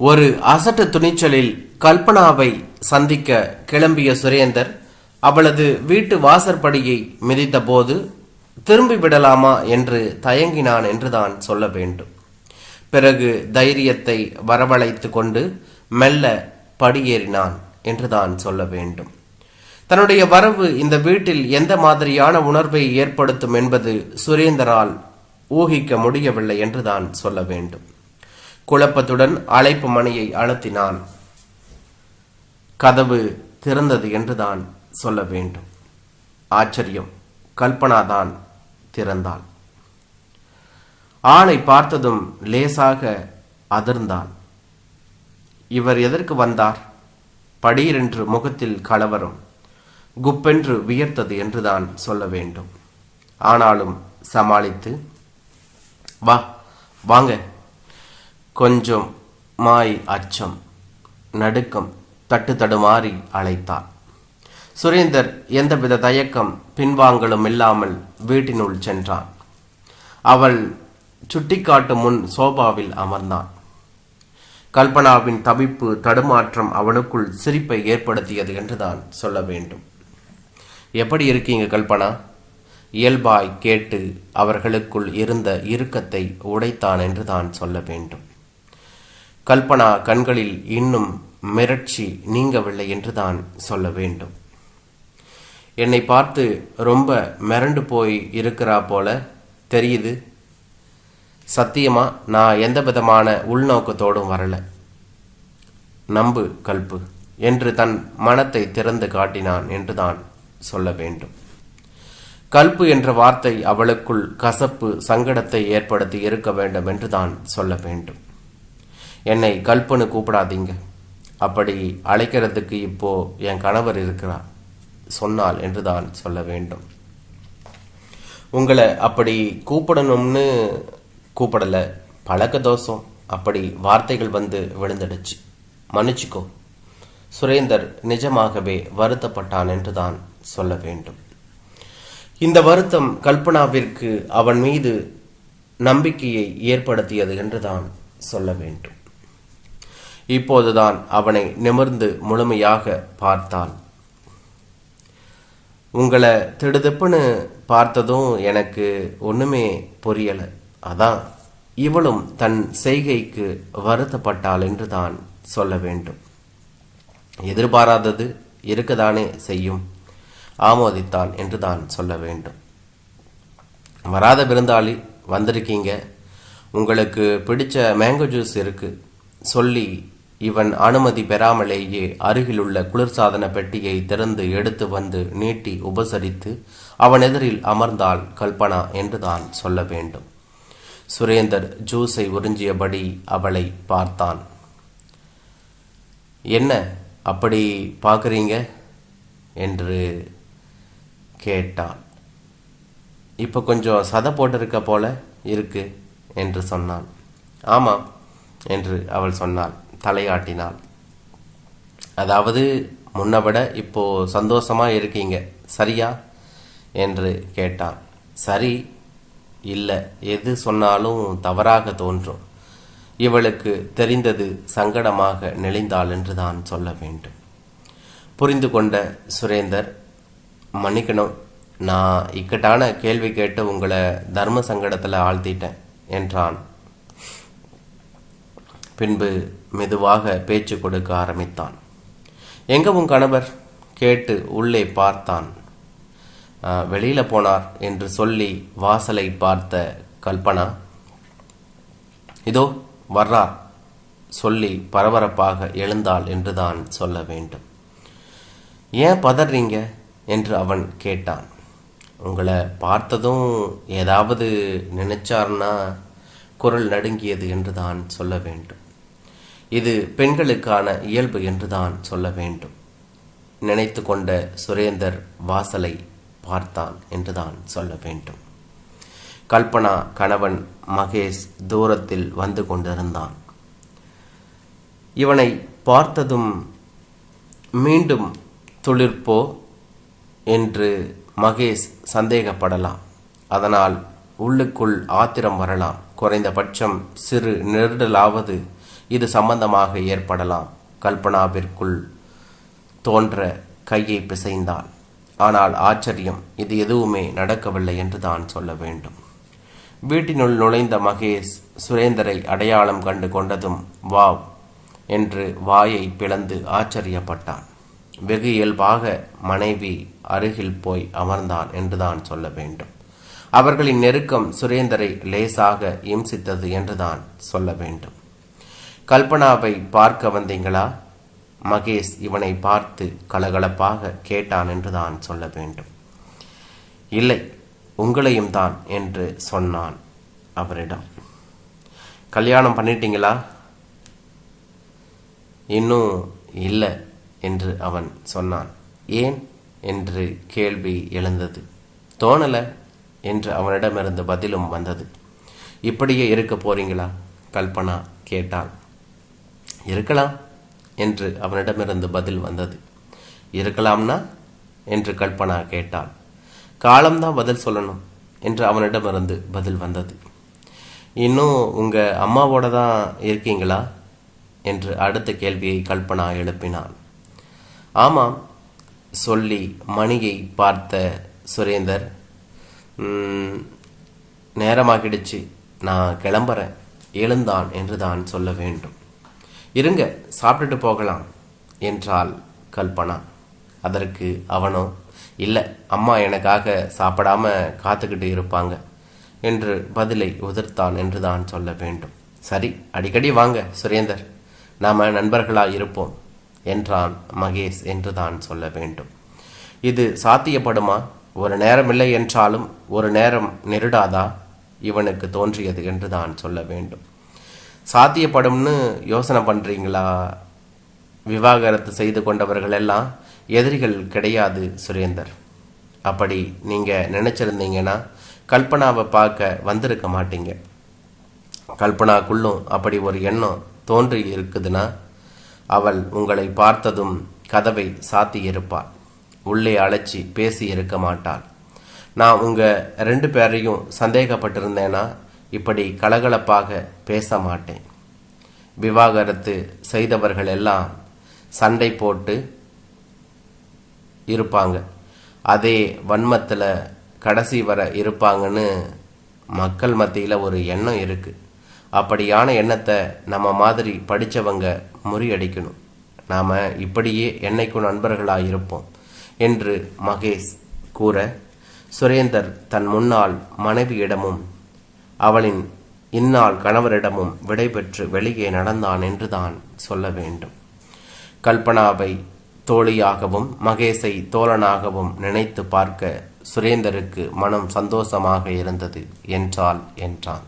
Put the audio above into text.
ஒரு அசட்டு துணிச்சலில் கல்பனாவை சந்திக்க கிளம்பிய சுரேந்தர் அவளது வீட்டு வாசற்படியை மிதித்தபோது திரும்பி விடலாமா என்று தயங்கினான் என்றுதான் சொல்ல வேண்டும். பிறகு தைரியத்தை வரவழைத்து கொண்டு மெல்ல படியேறினான் என்றுதான் சொல்ல வேண்டும். தன்னுடைய வரவு இந்த வீட்டில் எந்த மாதிரியான உணர்வை ஏற்படுத்தும் என்பது சுரேந்தரால் ஊகிக்க முடியவில்லை என்றுதான் சொல்ல வேண்டும். குழப்பத்துடன் அழைப்பு மணியை அழுத்தினான். கதவு திறந்தது என்றுதான் சொல்ல வேண்டும். ஆச்சரியம். கல்பனாதான் திறந்தாள். ஆளை பார்த்ததும் லேசாக அதிர்ந்தான் இவர் எதற்கு வந்தார்? படீரென்று முகத்தில் கலவரம். குப்பென்று வியர்த்தது என்றுதான் சொல்ல வேண்டும். ஆனாலும் சமாளித்து வா வாங்க. கொஞ்சம் மாய் அச்சம் நடுக்கம் தட்டு தடுமாறி அழைத்தார். சுரேந்தர் எந்தவித தயக்கம் பின்வாங்கலும் இல்லாமல் வீட்டினுள் சென்றான். அவள் சுட்டிக்காட்டும் முன் சோபாவில் அமர்ந்தான். கல்பனாவின் தவிப்பு தடுமாற்றம் அவனுக்குள் சிரிப்பை ஏற்படுத்தியது என்றுதான் சொல்ல வேண்டும். எப்படி இருக்கீங்க கல்பனா? இயல்பாய் கேட்டு அவர்களுக்குள் இருந்த இறுக்கத்தை உடைத்தான் என்றுதான் சொல்ல வேண்டும். கல்பனா கண்களில் இன்னும் மிரட்சி நீங்கவில்லை என்றுதான் சொல்ல வேண்டும். என்னை பார்த்து ரொம்ப மிரண்டு போய் இருக்கிறா போல தெரியுது. சத்தியமா நான் எந்த விதமான உள்நோக்கத்தோடும் வரல. நம்பு கல்பு என்று தன் மனத்தை திறந்து காட்டினான் என்றுதான் சொல்ல வேண்டும். கல்பு என்ற வார்த்தை அவளுக்குள் கசப்பு சங்கடத்தை ஏற்படுத்தி இருக்க வேண்டும் என்றுதான் சொல்ல வேண்டும். என்னை கல்பனு கூப்பிடாதீங்க. அப்படி அழைக்கிறதுக்கு இப்போ என் கணவர் இருக்கிறார். சொன்னால் என்றுதான் சொல்ல வேண்டும். உங்களை அப்படி கூப்பிடணும்னு கூப்பிடலை. பழக்க தோஷம். அப்படி வார்த்தைகள் வந்து விழுந்துடுச்சு. மன்னிச்சுக்கோ. சுரேந்தர் நிஜமாகவே வருத்தப்பட்டான் என்றுதான் சொல்ல வேண்டும். இந்த வருத்தம் கல்பனாவிற்கு அவன் மீது நம்பிக்கையை ஏற்படுத்தியது என்றுதான் சொல்ல வேண்டும். இப்போதுதான் அவனை நிமிர்ந்து முழுமையாக பார்த்தான் உங்களை திடுதிப்புன்னு பார்த்ததும் எனக்கு ஒண்ணுமே புரியல. அதான் இவளும் தன் செய்கைக்கு வருத்தப்பட்டாள் என்று தான் சொல்ல வேண்டும். எதிர்பாராதது இருக்கதானே செய்யும். ஆமோதித்தான் என்று தான் சொல்ல வேண்டும். வராத விருந்தாளி வந்திருக்கீங்க. உங்களுக்கு பிடிச்ச மேங்கோ ஜூஸ் இருக்கு. சொல்லி இவன் அனுமதி பெறாமலேயே அருகிலுள்ள குளிர்சாதன பெட்டியை திறந்து எடுத்து வந்து நீட்டி உபசரித்து அவன் எதிரில் அமர்ந்தாள் கல்பனா என்றுதான் சொல்ல வேண்டும். சுரேந்தர் ஜூஸை உறிஞ்சியபடி அவளை பார்த்தான். என்ன அப்படி பார்க்குறீங்க? என்று கேட்டான். இப்போ கொஞ்சம் சதை போட்டிருக்க போல இருக்கு என்று சொன்னான். ஆமாம் என்று அவள் சொன்னாள். தலையாட்டினாள் அதாவது முன்ன விட இப்போ சந்தோஷமாக இருக்கீங்க சரியா? என்று கேட்டான். சரி இல்லை. எது சொன்னாலும் தவறாக தோன்றும். இவளுக்கு தெரிந்தது சங்கடமாக நெளிந்தாள் என்றுதான் சொல்ல வேண்டும். புரிந்து கொண்ட சுரேந்தர் மன்னிக்கணும். நான் இக்கட்டான கேள்வி கேட்டு உங்களை தர்ம சங்கடத்தில் ஆழ்த்திட்டேன் என்றான். பின்பு மெதுவாக பேச்சு கொடுக்க ஆரம்பித்தான். எங்க உன் கணவர்? கேட்டு உள்ளே பார்த்தான். வெளியில் வெளியில போனார் என்று சொல்லி வாசலை பார்த்த கல்பனா இதோ வர்றார் சொல்லி பரபரப்பாக எழுந்தாள் என்றுதான் சொல்ல வேண்டும். ஏன் பதறீங்க? என்று அவன் கேட்டான். உங்களை பார்த்ததும் ஏதாவது நினைச்சார்னா குரல் நடுங்கியது என்றுதான் சொல்ல வேண்டும். இது பெண்களுக்கான இயல்பு என்றுதான் சொல்ல வேண்டும். நினைத்து கொண்ட சுரேந்தர் வாசலை பார்த்தான் என்றுதான் சொல்ல வேண்டும். கல்பனா கணவன் மகேஷ் தூரத்தில் வந்து கொண்டிருந்தான். இவனை பார்த்ததும் மீண்டும் துளிர்ப்போ என்று மகேஷ் சந்தேகப்படலாம். அதனால் உள்ளுக்குள் ஆத்திரம் வரலாம். குறைந்தபட்சம் சிறு நெருடலாவது இது சம்பந்தமாக ஏற்படலாம். கல்பனாவிற்குள் தோன்ற கையை பிசைந்தாள். ஆனால் ஆச்சரியம் இது எதுவுமே நடக்கவில்லை என்று தான் சொல்ல வேண்டும். வீட்டினுள் நுழைந்த மகேஷ் சுரேந்தரை அடையாளம் கண்டு கொண்டதும் வாவ் என்று வாயை பிளந்து ஆச்சரியப்பட்டான். வெகு இயல்பாக மனைவி அருகில் போய் அமர்ந்தான் என்றுதான் சொல்ல வேண்டும். அவர்களின் நெருக்கம் சுரேந்தரை லேசாக இம்சித்தது என்றுதான் சொல்ல வேண்டும். கல்பனாவை பார்க்க வந்தீங்களா? மகேஷ் இவனை பார்த்து கலகலப்பாக கேட்டான் என்று தான் சொல்ல வேண்டும். இல்லை உங்களையும் தான் என்று சொன்னான் அவரிடம். கல்யாணம் பண்ணிட்டீங்களா? இன்னும் இல்லை என்று அவன் சொன்னான். ஏன்? என்று கேள்வி எழுந்தது. தோணல? என்று அவனிடமிருந்து பதிலும் வந்தது. இப்படியே இருக்க போறீங்களா? கல்பனா கேட்டாள் இருக்கலாம் என்று அவனிடமிருந்து பதில் வந்தது. இருக்கலாம்னா? என்று கல்பனா கேட்டாள் காலம்தான் பதில் சொல்லணும் என்று அவனிடமிருந்து பதில் வந்தது. இன்னும் உங்க அம்மாவோட தான் இருக்கீங்களா? என்று அடுத்த கேள்வியை கல்பனா எழுப்பினான். ஆமாம் சொல்லி மணியை பார்த்த சுரேந்தர் நேரமாகிடுச்சு. நான் கிளம்புறேன். எழுந்தான் என்று தான் சொல்ல வேண்டும். இருங்க சாப்பிட்டுட்டு போகலாம் என்றாள் கல்பனா. அதற்கு அவனோ இல்லை அம்மா எனக்காக சாப்பிடாம காத்துக்கிட்டு இருப்பாங்க என்று பதிலை உதிர்த்தான் என்று தான் சொல்ல வேண்டும். சரி அடிக்கடி வாங்க சுரேந்தர். நாம நண்பர்களாக இருப்போம் என்றான் மகேஷ் என்று தான் சொல்ல வேண்டும். இது சாத்தியப்படுமா? ஒரு நேரம் இல்லை என்றாலும் ஒரு நேரம் நெருடாதா? இவனுக்கு தோன்றியது என்று தான் சொல்ல வேண்டும். சாத்தியப்படும்னு யோசனை பண்ணுறீங்களா விவாகரத்து செய்து கொண்டவர்கள் எல்லாம் எதிரிகள் கிடையாது சுரேந்தர். அப்படி நீங்கள் நினச்சிருந்தீங்கன்னா கல்பனாவை பார்க்க வந்திருக்க மாட்டீங்க. கல்பனாக்குள்ளும் அப்படி ஒரு எண்ணம் தோன்றி இருக்குதுன்னா அவள் உங்களை பார்த்ததும் கதவை சாத்தியிருப்பாள் உள்ளே அழைச்சி பேசி இருக்க மாட்டாள். நான் உங்கள் ரெண்டு பேரையும் சந்தேகப்பட்டிருந்தேன்னா இப்படி கலகலப்பாக பேச மாட்டேன் விவாகரத்து செய்தவர்கள் எல்லாம் சண்டை போட்டு இருப்பாங்க. அதே வன்மத்தில் கடைசி வர இருப்பாங்கன்னு மக்கள் மத்தியில் ஒரு எண்ணம் இருக்குது அப்படியான எண்ணத்தை நம்ம மாதிரி படித்தவங்க முறியடிக்கணும். நாம் இப்படியே என்னைக்கும் நண்பர்களாக இருப்போம் என்று மகேஷ் கூற சுரேந்தர் தன் முன்னாள் மனைவியிடமும் அவளின் இந்நாள் கணவரிடமும் விடைபெற்று வெளியே நடந்தான் என்றுதான் சொல்ல வேண்டும். கல்பனாவை தோழியாகவும் மகேஷை தோழனாகவும் நினைத்து பார்க்க சுரேந்தருக்கு மனம் சந்தோஷமாக இருந்தது என்றால் என்றான்.